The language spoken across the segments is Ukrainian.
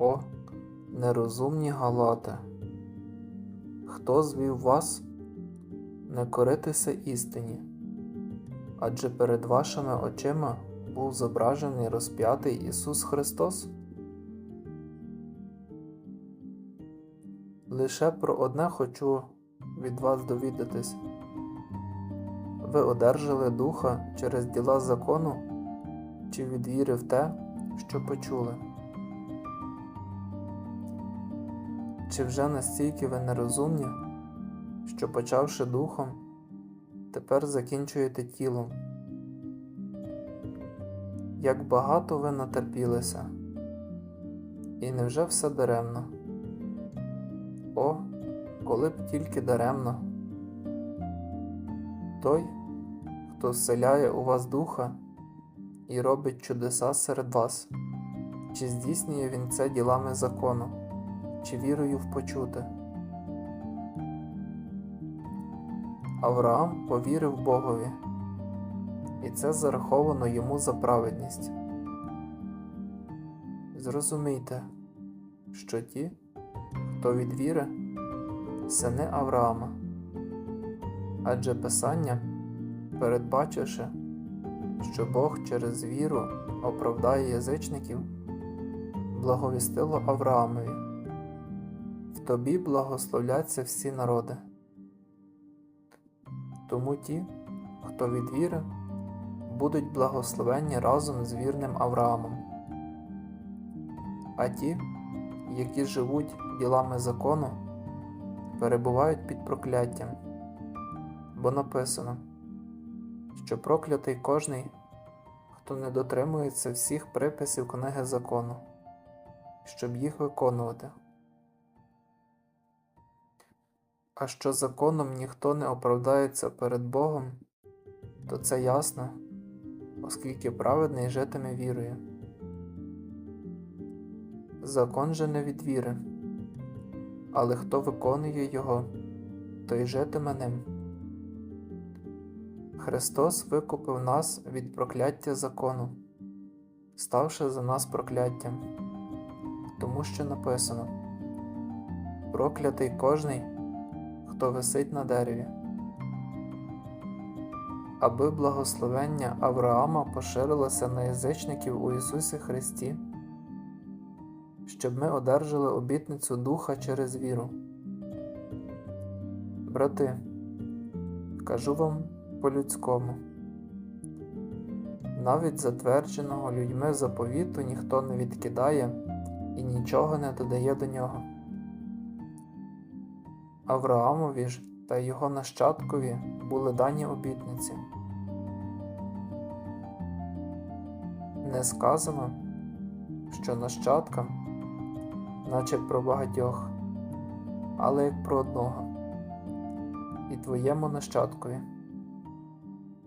О, нерозумні галати! Хто звів вас не коритися істині? Адже перед вашими очима був зображений розп'ятий Ісус Христос? Лише про одне хочу від вас довідатись. Ви одержали духа через діла закону чи від віри в те, що почули? Чи вже настільки ви нерозумні, що почавши духом, тепер закінчуєте тілом? Як багато ви натерпілися, і невже все даремно? О, коли б тільки даремно. Той, хто вселяє у вас духа і робить чудеса серед вас, чи здійснює він це ділами закону, чи вірою в почуте? Авраам повірив Богові, і це зараховано йому за праведність. Зрозумійте, що ті, хто від віри, сини Авраама, адже Писання, передбачивши, що Бог через віру оправдає язичників, благовістило Авраамові. Тобі благословляться всі народи. Тому ті, хто від віри, будуть благословенні разом з вірним Авраамом. А ті, які живуть ділами закону, перебувають під прокляттям, бо написано, що проклятий кожний, хто не дотримується всіх приписів книги закону, щоб їх виконувати. А що законом ніхто не оправдається перед Богом, то це ясно, оскільки праведний житиме вірою. Закон же не від віри, але хто виконує його, той житиме ним. Христос викупив нас від прокляття закону, ставши за нас прокляттям, тому що написано Проклятий кожний, хто висить на дереві, аби благословення Авраама поширилося на язичників у Ісусі Христі щоб ми одержали обітницю Духа через віру. Брати, кажу вам по-людському, навіть затвердженого людьми заповіту ніхто не відкидає і нічого не додає до нього. Авраамові ж та його нащадкові були дані обітниці. Не сказано, що нащадкам наче про багатьох, але як про одного, і твоєму нащадкові,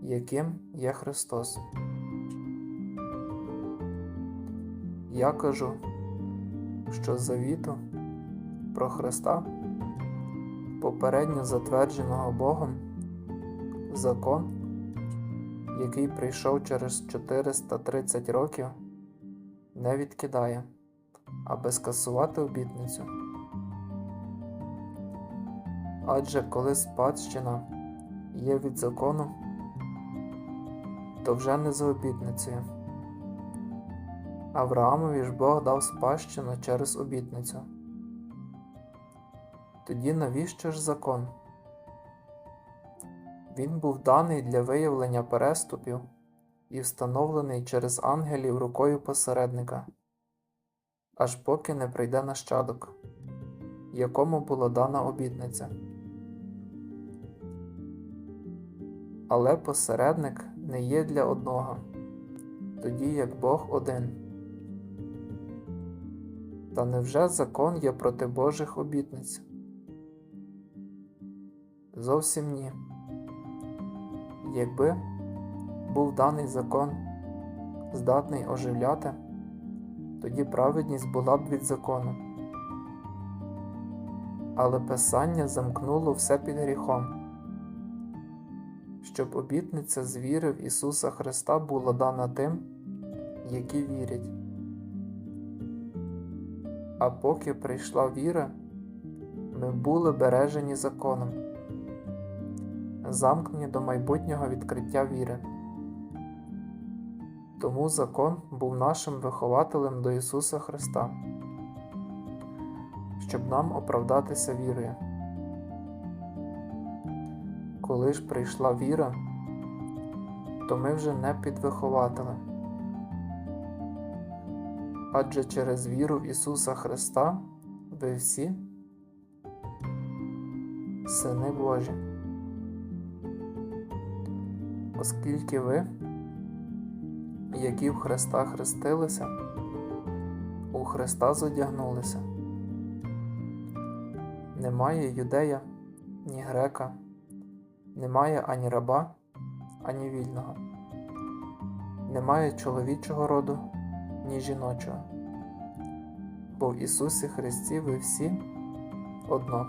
яким є Христос. Я кажу, що завіту про Христа, попередньо затвердженого Богом, закон, який прийшов через 430 років, не відкидає аби скасувати обітницю. Адже коли спадщина є від закону, то вже не за обітницею. Авраамові ж Бог дав спадщину через обітницю. Тоді навіщо ж закон? Він був даний для виявлення переступів і встановлений через ангелів рукою посередника аж поки не прийде нащадок, якому була дана обітниця. Але посередник не є для одного, тоді як Бог один. Та невже закон є проти Божих обітниць? Зовсім ні. Якби був даний закон здатний оживляти тоді праведність була б від закону. Але Писання замкнуло все під гріхом, щоб обітниця з віри в Ісуса Христа була дана тим, які вірять. А поки прийшла віра, ми були бережені законом, замкнені до майбутнього відкриття віри. Тому закон був нашим вихователем до Ісуса Христа, щоб нам оправдатися вірою. Коли ж прийшла віра, то ми вже не під. Адже через віру в Ісуса Христа ви всі сини Божі. Оскільки ви, які в Христа хрестилися, у Христа зодягнулися. Немає юдея, ні грека, немає ані раба, ані вільного, немає чоловічого роду, ні жіночого. Бо в Ісусі Христі ви всі одно.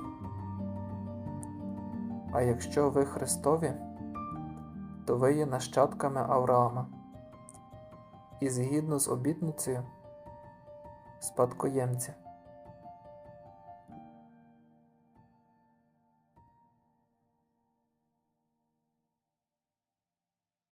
А якщо ви Христові, то ви є нащадками Авраама і згідно з обітницею спадкоємці.